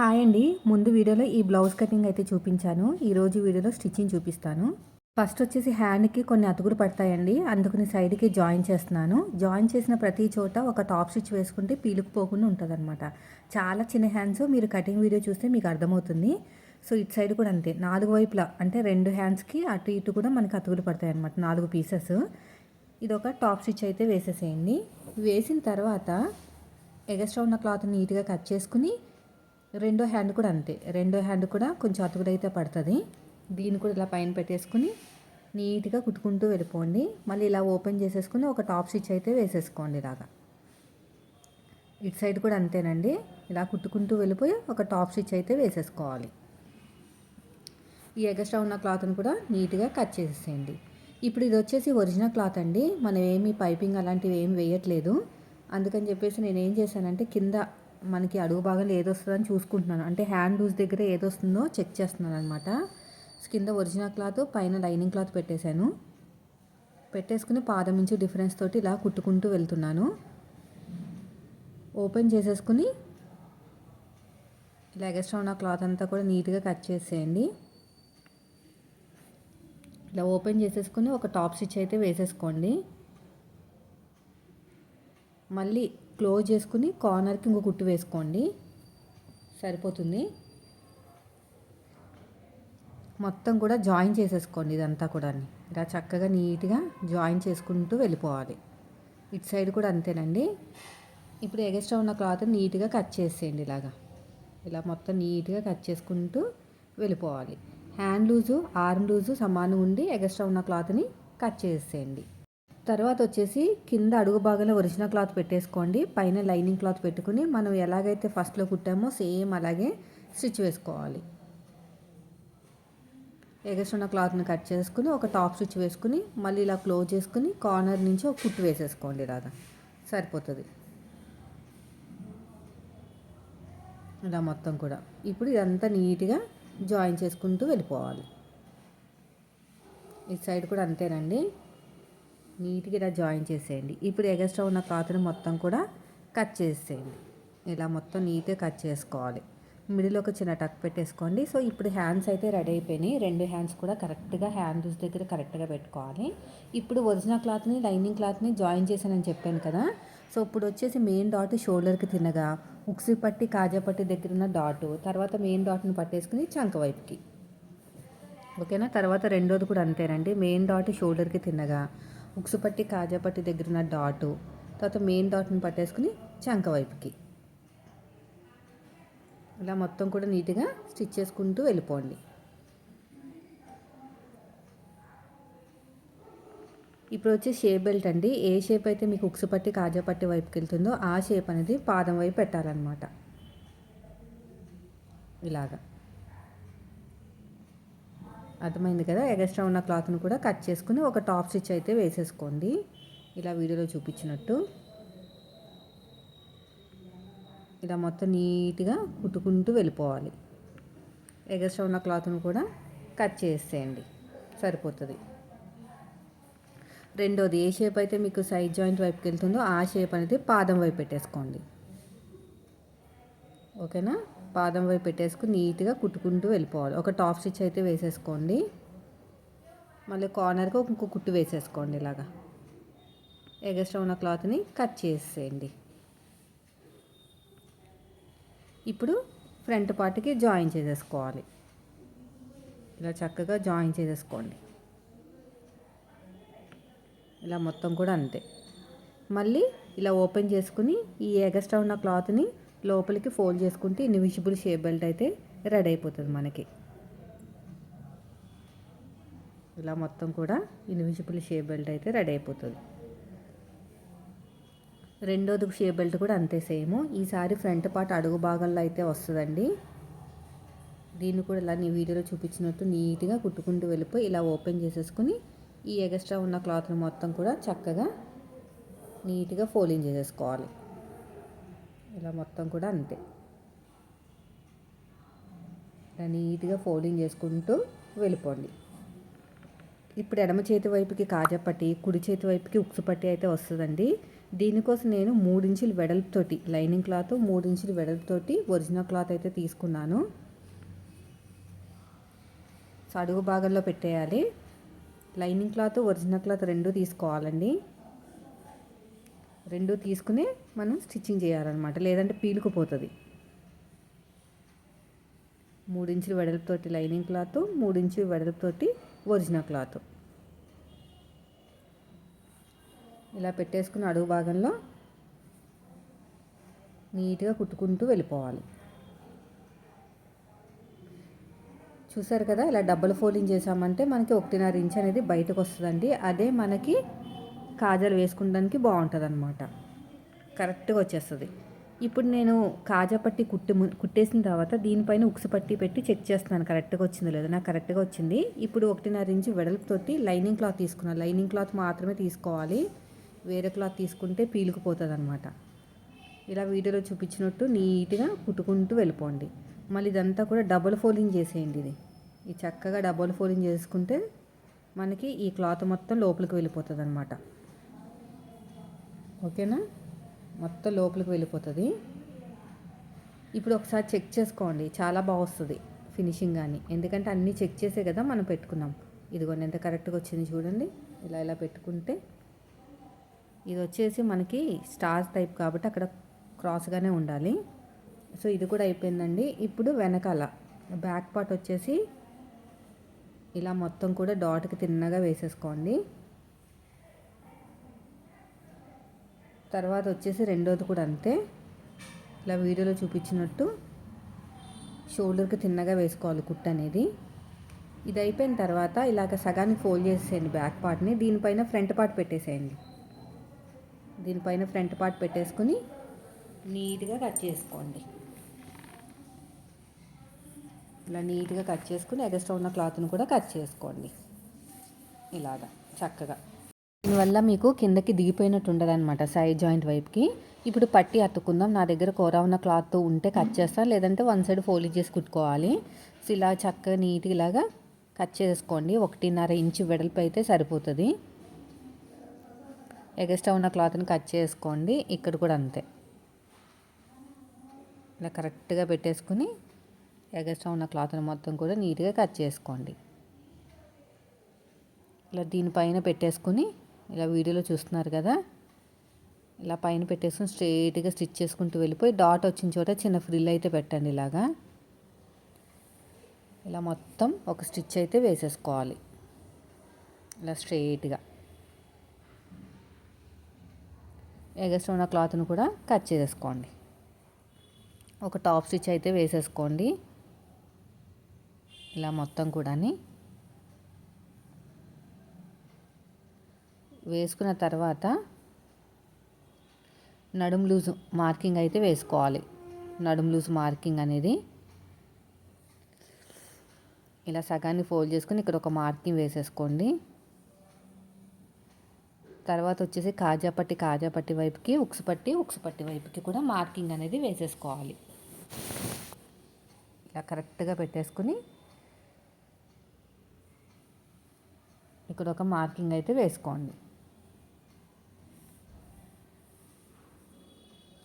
Hi అండి. ముందు వీడియోలో ఈ బ్లౌజ్ కటింగ్ అయితే చూపించాను. ఈరోజు వీడియోలో స్టిచ్చింగ్ చూపిస్తాను. ఫస్ట్ వచ్చేసి హ్యాండ్కి కొన్ని అతుకులు పడతాయండి. అందుకని సైడ్కి జాయిన్ చేస్తున్నాను. జాయిన్ చేసిన ప్రతి చోట ఒక టాప్ స్టిచ్ వేసుకుంటే పీలుకుపోకుండా ఉంటుంది అనమాట చాలా చిన్న హ్యాండ్స్ మీరు కటింగ్ వీడియో చూస్తే మీకు అర్థమవుతుంది. సో ఇటు సైడ్ కూడా అంతే. నాలుగు వైపులా అంటే రెండు హ్యాండ్స్కి అటు ఇటు కూడా మనకి అతుకులు పడతాయి అనమాట నాలుగు పీసెస్ ఇది ఒక టాప్ స్టిచ్ అయితే వేసేసేయండి. వేసిన తర్వాత ఎగస్ట్రా ఉన్న క్లాత్ నీట్గా కట్ చేసుకుని రెండో హ్యాండ్ కూడా అంతే. రెండో హ్యాండ్ కూడా కొంచెం అతుకుడైతే పడుతుంది. దీన్ని కూడా ఇలా పైన పెట్టేసుకుని నీట్గా కుట్టుకుంటూ వెళ్ళిపోండి. మళ్ళీ ఇలా ఓపెన్ చేసేసుకుని ఒక టాప్ స్టిచ్ అయితే వేసేసుకోండి ఇలాగా. ఇటు సైడ్ కూడా అంతేనండి. ఇలా కుట్టుకుంటూ వెళ్ళిపోయి ఒక టాప్ స్టిచ్ అయితే వేసేసుకోవాలి. ఈ ఎగస్ట్రా ఉన్న క్లాత్ని కూడా నీట్గా కట్ చేసేసేయండి. ఇప్పుడు ఇది వచ్చేసి ఒరిజినల్ క్లాత్ అండి. మనం ఏమి పైపింగ్ అలాంటివి ఏమి వేయట్లేదు. అందుకని చెప్పేసి నేను ఏం చేశానంటే కింద మనకి అడుగు భాగంలో ఏదొస్తుందని చూసుకుంటున్నాను. అంటే హ్యాండ్ లూజ్ దగ్గర ఏదొస్తుందో చెక్ చేస్తున్నాను అనమాట కింద ఒరిజినల్ క్లాత్ పైన లైనింగ్ క్లాత్ పెట్టేశాను. పెట్టేసుకుని పాదం నుంచి డిఫరెన్స్ తోటి ఇలా కుట్టుకుంటూ వెళ్తున్నాను. ఓపెన్ చేసేసుకుని ఇలా ఎగస్ట్రా ఉన్న క్లాత్ అంతా కూడా నీట్గా కట్ చేసేయండి. ఇలా ఓపెన్ చేసేసుకుని ఒక టాప్ స్టిచ్ అయితే వేసేసుకోండి. మళ్ళీ క్లోజ్ చేసుకుని కార్నర్కి ఇంకో కుట్టు వేసుకోండి. సరిపోతుంది. మొత్తం కూడా జాయిన్ చేసేసుకోండి ఇదంతా కూడా ఇలా చక్కగా నీట్గా జాయిన్ చేసుకుంటూ వెళ్ళిపోవాలి. ఇటు సైడ్ కూడా అంతేనండి. ఇప్పుడు ఎగస్ట్రా ఉన్న క్లాత్ నీట్గా కట్ చేసేయండి ఇలాగా. ఇలా మొత్తం నీట్గా కట్ చేసుకుంటూ వెళ్ళిపోవాలి. హ్యాండ్ లూజు ఆర్మ్ లూజు సమానం ఉండి ఎగస్ట్రా ఉన్న క్లాత్ని కట్ చేసేయండి. తర్వాత వచ్చేసి కింద అడుగు భాగంలో ఒరిజినల్ క్లాత్ పెట్టేసుకోండి. పైన లైనింగ్ క్లాత్ పెట్టుకుని మనం ఎలాగైతే ఫస్ట్లో కుట్టామో సేమ్ అలాగే స్టిచ్ వేసుకోవాలి. ఎగసున్న క్లాత్ని కట్ చేసుకుని ఒక టాప్ స్టిచ్ వేసుకుని మళ్ళీ ఇలా క్లోజ్ చేసుకుని కార్నర్ నుంచి ఒక కుట్టు వేసేసుకోండి ఇలాగా సరిపోతుంది. ఇలా మొత్తం కూడా. ఇప్పుడు ఇదంతా నీట్గా జాయిన్ చేసుకుంటూ వెళ్ళిపోవాలి. ఈ సైడ్ కూడా అంతేనండి. నీట్గా ఇలా జాయిన్ చేసేయండి. ఇప్పుడు ఎగస్ట్రా ఉన్న క్లాత్ని మొత్తం కూడా కట్ చేసేయండి. ఇలా మొత్తం నీట్గా కట్ చేసుకోవాలి. మిడిల్ ఒక చిన్న టక్ పెట్టేసుకోండి. సో ఇప్పుడు హ్యాండ్స్ అయితే రెడీ అయిపోయినాయి. రెండు హ్యాండ్స్ కూడా కరెక్ట్గా హ్యాండ్స్ దగ్గర కరెక్ట్గా పెట్టుకోవాలి. ఇప్పుడు ఒరిజినల్ క్లాత్ని లైనింగ్ క్లాత్ని జాయిన్ చేశానని చెప్పాను కదా! సో ఇప్పుడు వచ్చేసి మెయిన్ డాట్ షోల్డర్కి తిన్నగా ఉక్సి పట్టి కాజా పట్టి దగ్గర ఉన్న డాట్ తర్వాత మెయిన్ డాట్ని పట్టేసుకుని చంక వైపుకి. ఓకేనా? తర్వాత రెండోది కూడా అంతేనండి. మెయిన్ డాట్ షోల్డర్కి తిన్నగా ఉక్సు పట్టి కాజా పట్టి దగ్గర ఉన్న డాటు తర్వాత మెయిన్ డాట్ని పట్టేసుకుని చంక వైపుకి. ఇలా మొత్తం కూడా నీట్గా స్టిచ్ చేసుకుంటూ వెళ్ళిపోండి. ఇప్పుడు వచ్చి షేప్ బెల్ట్ అండి. ఏ షేప్ అయితే మీకు ఉక్సు పట్టి కాజా పట్టి వైపుకి వెళ్తుందో ఆ షేప్ అనేది పాదం వైపు పెట్టాలన్నమాట. ఇలాగా. అర్థమైంది కదా? ఎగస్ట్రా ఉన్న క్లాత్ను కూడా కట్ చేసుకుని ఒక టాప్ స్టిచ్ అయితే వేసేసుకోండి. ఇలా వీడియోలో చూపించినట్టు. ఇలా మొత్తం నీట్గా కుట్టుకుంటూ వెళ్ళిపోవాలి. ఎగస్ట్రా ఉన్న క్లాత్ను కూడా కట్ చేసేయండి. సరిపోతుంది. రెండోది ఏ షేప్ అయితే మీకు సైడ్ జాయింట్ వైపుకి వెళ్తుందో ఆ షేప్ అనేది పాదం వైపు పెట్టేసుకోండి. ఓకేనా? పాదం వైపు పెట్టేసుకుని నీట్గా కుట్టుకుంటూ వెళ్ళిపోవాలి. ఒక టాప్ స్టిచ్ అయితే వేసేసుకోండి. మళ్ళీ కార్నర్కి ఇంకో కుట్టు వేసేసుకోండి ఇలాగా. ఎగస్ట్రా ఉన్న క్లాత్ని కట్ చేసేయండి. ఇప్పుడు ఫ్రంట్ పార్ట్కి జాయిన్ చేసేసుకోవాలి. ఇలా చక్కగా జాయిన్ చేసేసుకోండి. ఇలా మొత్తం కూడా అంతే. మళ్ళీ ఇలా ఓపెన్ చేసుకుని ఈ ఎగస్ట్రా ఉన్న క్లాత్ని లోపలికి ఫోల్డ్ చేసుకుంటే ఇన్విజిబుల్ షేప్ బెల్ట్ అయితే రెడీ అయిపోతుంది మనకి. ఇలా మొత్తం కూడా ఇన్విజిబుల్ షేప్ బెల్ట్ అయితే రెడీ అయిపోతుంది. రెండోది షేప్ బెల్ట్ కూడా అంతే సేమ్. ఈసారి ఫ్రంట్ పార్ట్ అడుగు భాగంలో అయితే వస్తుందండి. దీన్ని కూడా ఇలా నీ వీడియోలో చూపించినట్టు నీట్గా కుట్టుకుంటూ వెళ్ళిపోయి ఇలా ఓపెన్ చేసేసుకుని ఈ ఎగస్ట్రా ఉన్న క్లాత్ని మొత్తం కూడా చక్కగా నీట్గా ఫోల్డింగ్ చేసేసుకోవాలి. ఇలా మొత్తం కూడా అంతే. ఇలా నీట్గా ఫోల్డింగ్ చేసుకుంటూ వెళ్ళిపోండి. ఇప్పుడు ఎడమ చేతి వైపుకి కాజపట్టి కుడి చేతి వైపుకి ఉక్సు పట్టి అయితే వస్తుందండి. దీనికోసం నేను మూడించులు వెడల్పుతోటి లైనింగ్ క్లాత్ మూడించులు వెడల్పుతోటి ఒరిజినల్ క్లాత్ అయితే తీసుకున్నాను. సడుగు అడుగు భాగంలో పెట్టేయాలి. లైనింగ్ క్లాత్ ఒరిజినల్ క్లాత్ రెండు తీసుకోవాలండి. రెండు తీసుకుని మనం స్టిచ్చింగ్ చేయాలన్నమాట. లేదంటే పీలుకుపోతుంది. మూడించులు వెడల్పుతోటి లైనింగ్ క్లాత్ మూడించులు వెడల్పుతోటి ఒరిజినల్ క్లాత్. ఇలా పెట్టేసుకున్న అడుగు భాగంలో నీట్గా కుట్టుకుంటూ వెళ్ళిపోవాలి. చూసారు కదా ఇలా డబుల్ ఫోల్డింగ్ చేసామంటే మనకి ఒకటిన్నర ఇంచ్ అనేది బయటకు వస్తుందండి. అదే మనకి కాజాలు వేసుకోవడానికి బాగుంటుంది అనమాట కరెక్ట్గా వచ్చేస్తుంది. ఇప్పుడు నేను కాజా పట్టి కుట్టి కుట్టేసిన తర్వాత దీనిపైన ఉక్సు పట్టి పెట్టి చెక్ చేస్తున్నాను. కరెక్ట్గా వచ్చిందో లేదో. నాకు కరెక్ట్గా వచ్చింది. ఇప్పుడు ఒకటిన్నర ఇంచు వెడల్పుతోటి లైనింగ్ క్లాత్ తీసుకున్నాను లైనింగ్ క్లాత్ మాత్రమే తీసుకోవాలి. వేరే క్లాత్ తీసుకుంటే పీలుకుపోతుంది అనమాట ఇలా వీడియోలో చూపించినట్టు నీట్గా కుట్టుకుంటూ వెళ్ళిపోండి. మళ్ళీ ఇదంతా కూడా డబుల్ ఫోల్డింగ్ చేసేయండి ఇది. ఈ చక్కగా డబుల్ ఫోల్డింగ్ చేసుకుంటే మనకి ఈ క్లాత్ మొత్తం లోపలికి వెళ్ళిపోతుంది అనమాట ఓకేనా? మొత్తం లోపలికి వెళ్ళిపోతుంది. ఇప్పుడు ఒకసారి చెక్ చేసుకోండి. చాలా బాగా వస్తుంది ఫినిషింగ్ కానీ. ఎందుకంటే అన్నీ చెక్ చేసే కదా మనం పెట్టుకున్నాం. ఇదిగోండి ఎంత కరెక్ట్గా వచ్చింది చూడండి. ఇలా ఇలా పెట్టుకుంటే ఇది వచ్చేసి మనకి స్టార్ టైప్ కాబట్టి అక్కడ క్రాస్గానే ఉండాలి. సో ఇది కూడా అయిపోయిందండి. ఇప్పుడు వెనకాల బ్యాక్ పార్ట్ వచ్చేసి ఇలా మొత్తం కూడా డాట్కి తిన్నగా వేసేసుకోండి. తర్వాత వచ్చేసి రెండోది కూడా అంతే. ఇలా వీడియోలో చూపించినట్టు షోల్డర్కి తిన్నగా వేసుకోవాలి కుట్ అనేది. ఇది అయిపోయిన తర్వాత ఇలాగ సగానికి ఫోల్డ్ చేసేయండి బ్యాక్ పార్ట్ని. దీనిపైన ఫ్రంట్ పార్ట్ పెట్టేసేయండి. దీనిపైన ఫ్రంట్ పార్ట్ పెట్టేసుకుని నీట్గా కట్ చేసుకోండి. ఇలా నీట్గా కట్ చేసుకుని ఎగస్ట్రా ఉన్న క్లాత్ని కూడా కట్ చేసుకోండి. ఇలాగా చక్కగా. దీనివల్ల మీకు కిందకి దిగిపోయినట్టు ఉండదు అనమాట సైడ్ జాయింట్ వైపుకి. ఇప్పుడు పట్టి అతుక్కుందాం. నా దగ్గర కూర ఉన్న క్లాత్ ఉంటే కట్ చేస్తాను లేదంటే వన్ సైడ్ ఫోల్డ్ చేసి కుట్టుకోవాలి. సో ఇలా చక్కగా నీట్గా ఇలాగా కట్ చేసుకోండి. ఒకటిన్నర ఇంచు వెడల్పు అయితే సరిపోతుంది. ఎగస్ట్రా ఉన్న క్లాత్ని కట్ చేసుకోండి. ఇక్కడ కూడా అంతే. ఇలా కరెక్ట్గా పెట్టేసుకుని ఎగస్ట్రా ఉన్న క్లాత్ని మొత్తం కూడా నీట్గా కట్ చేసుకోండి. ఇలా దీనిపైన పెట్టేసుకుని ఇలా వీడియోలో చూస్తున్నారు కదా? ఇలా పైన పెట్టేసుకుని స్ట్రైట్గా స్టిచ్ చేసుకుంటూ వెళ్ళిపోయి డాట్ వచ్చిన చోట చిన్న ఫ్రిల్ అయితే పెట్టండి ఇలాగా. ఇలా మొత్తం ఒక స్టిచ్ అయితే వేసేసుకోవాలి. ఇలా స్ట్రైట్గా. ఎగస్ట్ ఉన్న క్లాత్ను కూడా కట్ చేసేసుకోండి. ఒక టాప్ స్టిచ్ అయితే వేసేసుకోండి. ఇలా మొత్తం కూడాని వేసుకున్న తర్వాత నడుము లూజు మార్కింగ్ అయితే వేసుకోవాలి. నడుము లూజ్ మార్కింగ్ అనేది ఇలా సగాన్ని ఫోల్డ్ చేసుకుని ఇక్కడ ఒక మార్కింగ్ వేసేసుకోండి. తర్వాత వచ్చేసి కాజాపట్టి కాజాపట్టి వైపుకి ఉక్సుపట్టి ఉక్సుపట్టి వైపుకి కూడా మార్కింగ్ అనేది వేసేసుకోవాలి. ఇలా కరెక్ట్గా పెట్టేసుకుని ఇక్కడ ఒక మార్కింగ్ అయితే వేసుకోండి.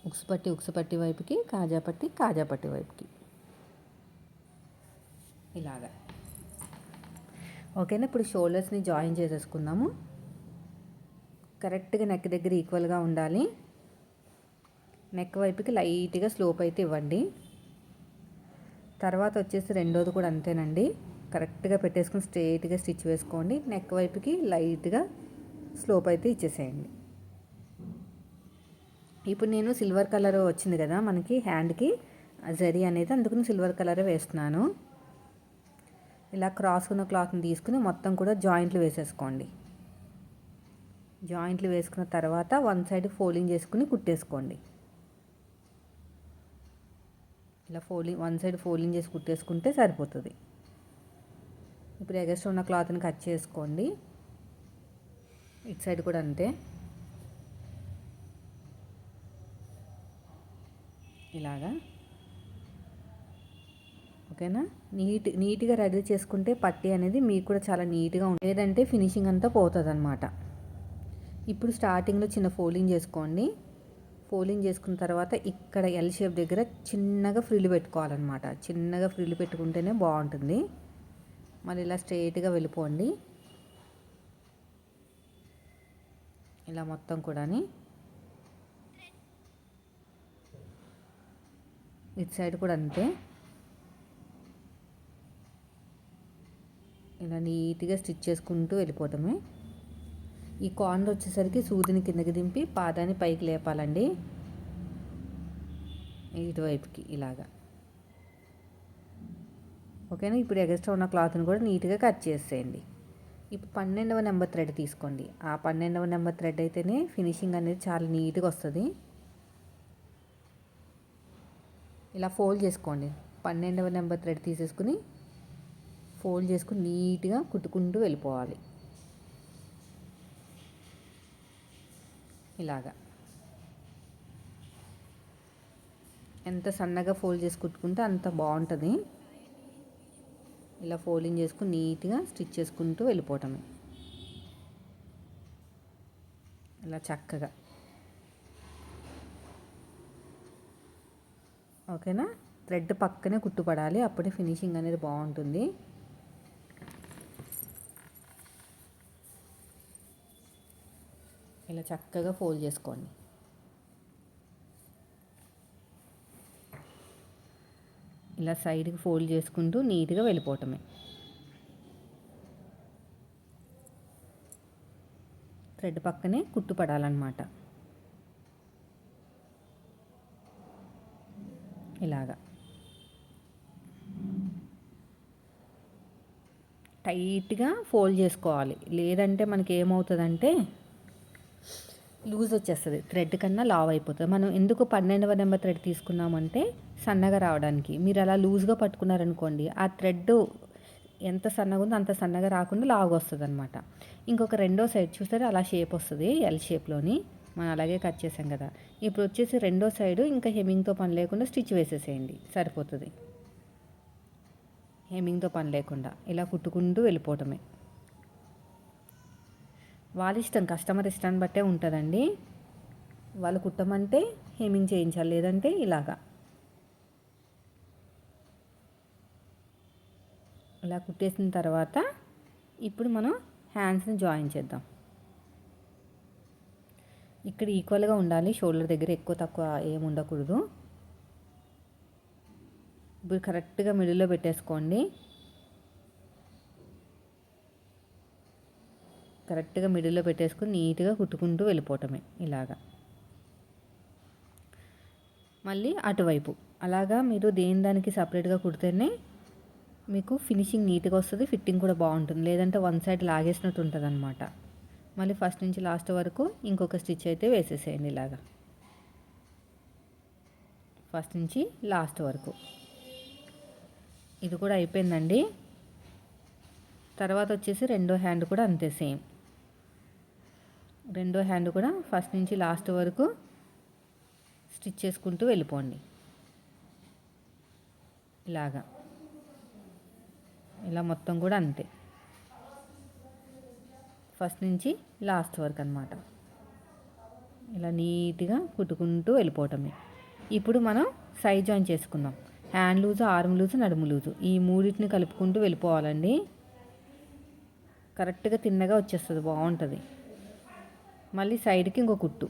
ఉక్సుపట్టి ఉక్సుపట్టి వైపుకి కాజాపట్టి కాజాపట్టి వైపుకి. ఇలాగా. ఓకేనా? ఇప్పుడు షోల్డర్స్ని జాయిన్ చేసేసుకుందాము. కరెక్ట్గా నెక్ దగ్గర ఈక్వల్గా ఉండాలి. నెక్ వైపుకి లైట్గా స్లోప్ అయితే ఇవ్వండి. తర్వాత వచ్చేసి రెండోది కూడా అంతేనండి. కరెక్ట్గా పెట్టేసుకుని స్ట్రైట్గా స్టిచ్ వేసుకోండి. నెక్ వైపుకి లైట్గా స్లోప్ అయితే ఇచ్చేసేయండి. ఇప్పుడు నేను సిల్వర్ కలర్ వచ్చింది కదా మనకి హ్యాండ్కి. జరీ అనేది అందుకని సిల్వర్ కలర్ వేస్తున్నాను. ఇలా క్రాస్ ఉన్న క్లాత్ని తీసుకుని మొత్తం కూడా జాయింట్లు వేసేసుకోండి. జాయింట్లు వేసుకున్న తర్వాత వన్ సైడ్ ఫోల్డింగ్ చేసుకుని కుట్టేసుకోండి. ఇలా ఫోల్డింగ్ వన్ సైడ్ ఫోల్డింగ్ చేసి కుట్టేసుకుంటే సరిపోతుంది. ఇప్పుడు ఎగస్ట్ ఉన్న క్లాత్ని కట్ చేసుకోండి. ఇటు సైడ్ కూడా అంతే. ఇలాగా. ఓకేనా? నీట్ నీట్గా రెడీ చేసుకుంటే పట్టి అనేది మీకు కూడా చాలా నీట్గా ఉంటుంది. లేదంటే ఫినిషింగ్ అంతా పోతుంది అనమాట ఇప్పుడు స్టార్టింగ్లో చిన్న ఫోల్డింగ్ చేసుకోండి. ఫోల్డింగ్ చేసుకున్న తర్వాత ఇక్కడ ఎల్ షేప్ దగ్గర చిన్నగా ఫ్రిల్లు పెట్టుకోవాలన్నమాట. చిన్నగా ఫ్రిల్లు పెట్టుకుంటేనే బాగుంటుంది. మళ్ళీ ఇలా స్ట్రైట్గా వెళ్ళిపోండి. ఇలా మొత్తం కూడాని. ఇటు సైడ్ కూడా అంతే. ఇలా నీట్గా స్టిచ్ చేసుకుంటూ వెళ్ళిపోవటమే ఈ కార్నర్ వచ్చేసరికి సూదిని కిందకి దింపి పాదాన్ని పైకి లేపాలండి. ఇటువైపుకి ఇలాగా. ఓకేనా? ఇప్పుడు ఎగస్ట్రా ఉన్న క్లాత్ని కూడా నీట్గా కట్ చేసేయండి. ఇప్పుడు పన్నెండవ నెంబర్ థ్రెడ్ తీసుకోండి. ఆ పన్నెండవ నెంబర్ థ్రెడ్ అయితేనే ఫినిషింగ్ అనేది చాలా నీట్గా వస్తుంది. ఇలా ఫోల్డ్ చేసుకోండి. పన్నెండవ నెంబర్ థ్రెడ్ తీసేసుకుని ఫోల్డ్ చేసుకుని నీట్గా కుట్టుకుంటూ వెళ్ళిపోవాలి. ఇలాగా. ఎంత సన్నగా ఫోల్డ్ చేసి కుట్టుకుంటే అంత బాగుంటుంది. ఇలా ఫోల్డింగ్ చేసుకుని నీట్గా స్టిచ్ చేసుకుంటూ వెళ్ళిపోవటమే. ఇలా చక్కగా. ఓకేనా? థ్రెడ్ పక్కనే కుట్టుపడాలి. అప్పుడే ఫినిషింగ్ అనేది బాగుంటుంది. ఇలా చక్కగా ఫోల్డ్ చేసుకోండి. ఇలా సైడ్కి ఫోల్డ్ చేసుకుంటూ నీట్గా వెళ్ళిపోవటమే. థ్రెడ్ పక్కనే కుట్టు పడాలన్నమాట ఇలాగా. టైట్గా ఫోల్డ్ చేసుకోవాలి. లేదంటే మనకి ఏమవుతుందంటే లూజ్ వచ్చేస్తుంది థ్రెడ్ కన్నా లావ్ అయిపోతుంది. మనం ఎందుకు పన్నెండవ నెంబర్ థ్రెడ్ తీసుకున్నామంటే సన్నగా రావడానికి. మీరు అలా లూజ్గా పట్టుకున్నారనుకోండి ఆ థ్రెడ్ ఎంత సన్నగా ఉందో అంత సన్నగా రాకుండా లావుగా వస్తుంది అనమాట ఇంకొక రెండో సైడ్ చూస్తే అలా షేప్ వస్తుంది ఎల్ షేప్లోని. మనం అలాగే కట్ చేసాం కదా. ఇప్పుడు వచ్చేసి రెండో సైడు ఇంకా హెమ్మింగ్తో పని లేకుండా స్టిచ్ వేసేసేయండి. సరిపోతుంది. హెమ్మింగ్తో పని లేకుండా ఇలా కుట్టుకుంటూ వెళ్ళిపోవటమే. వాళ్ళ ఇష్టం కస్టమర్ ఇష్టాన్ని బట్టే ఉంటుందండి. వాళ్ళు కుట్టమంటే హేమింగ్ చేయించాలి లేదంటే ఇలాగా. ఇలా కుట్టేసిన తర్వాత ఇప్పుడు మనం హ్యాండ్స్ని జాయిన్ చేద్దాం. ఇక్కడ ఈక్వల్గా ఉండాలి. షోల్డర్ దగ్గర ఎక్కువ తక్కువ ఏమి ఉండకూడదు. ఇప్పుడు కరెక్ట్గా మిడిల్లో పెట్టేసుకోండి. కరెక్ట్గా మిడిల్లో పెట్టేసుకుని నీట్గా కుట్టుకుంటూ వెళ్ళిపోవటమే ఇలాగా. మళ్ళీ అటువైపు. అలాగా మీరు దేని దానికి సపరేట్గా కుడితేనే మీకు ఫినిషింగ్ నీట్గా వస్తుంది ఫిట్టింగ్ కూడా బాగుంటుంది. లేదంటే వన్ సైడ్ లాగేసినట్టు ఉంటుంది అనమాట మళ్ళీ ఫస్ట్ నుంచి లాస్ట్ వరకు ఇంకొక స్టిచ్ అయితే వేసేసేయండి ఇలాగా. ఫస్ట్ నుంచి లాస్ట్ వరకు. ఇది కూడా అయిపోయిందండి. తర్వాత వచ్చేసి రెండో హ్యాండ్ కూడా అంతే సేమ్. రెండో హ్యాండ్ కూడా ఫస్ట్ నుంచి లాస్ట్ వరకు స్టిచ్ చేసుకుంటూ వెళ్ళిపోండి. ఇలాగా. ఇలా మొత్తం కూడా అంతే. ఫస్ట్ నుంచి లాస్ట్ వరకు అనమాట ఇలా నీట్గా కుట్టుకుంటూ వెళ్ళిపోవటమే. ఇప్పుడు మనం సైడ్ జాయిన్ చేసుకుందాం. హ్యాండ్ లూజు ఆర్మ్ లూజు నడుము లూజు ఈ మూడింటిని కలుపుకుంటూ వెళ్ళిపోవాలండి. కరెక్ట్గా తిన్నగా వచ్చేస్తుంది బాగుంటుంది. మళ్ళీ సైడ్కి ఇంకో కుట్టు.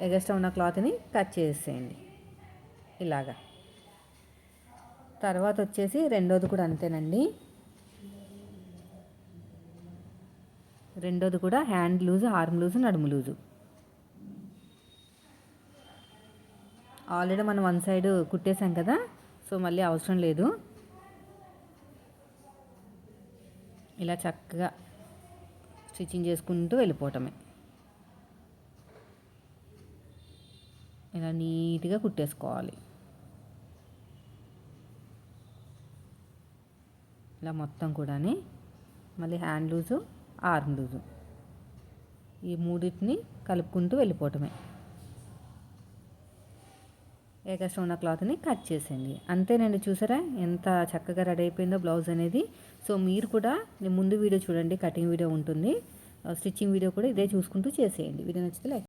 ఎగస్ట్రా ఉన్న క్లాత్ని కట్ చేసేయండి. ఇలాగా. తర్వాత వచ్చేసి రెండోది కూడా అంతేనండి. రెండోది కూడా హ్యాండ్ లూజు ఆర్మ్ లూజు నడుము లూజు. ఆల్రెడీ మనం వన్ సైడ్ కుట్టేసాం కదా సో మళ్ళీ అవసరం లేదు. ఇలా చక్కగా స్టిచ్చింగ్ చేసుకుంటూ వెళ్ళిపోవటమే. ఇలా నీట్గా కుట్టేసుకోవాలి. ఇలా మొత్తం కూడా మళ్ళీ హ్యాండ్ లూజు ఆర్మ్ లూజు ఈ మూడింటిని కలుపుకుంటూ వెళ్ళిపోవటమే. ఏకస్ట్రా ఉన్న క్లాత్ని కట్ చేసేయండి. అంతేనండి చూసారా? ఎంత చక్కగా రెడీ అయిపోయిందో బ్లౌజ్ అనేది. సో మీరు కూడా ముందు వీడియో చూడండి. కటింగ్ వీడియో ఉంటుంది. స్టిచ్చింగ్ వీడియో కూడా ఇదే చూసుకుంటూ చేసేయండి. వీడియో నచ్చితే లైక్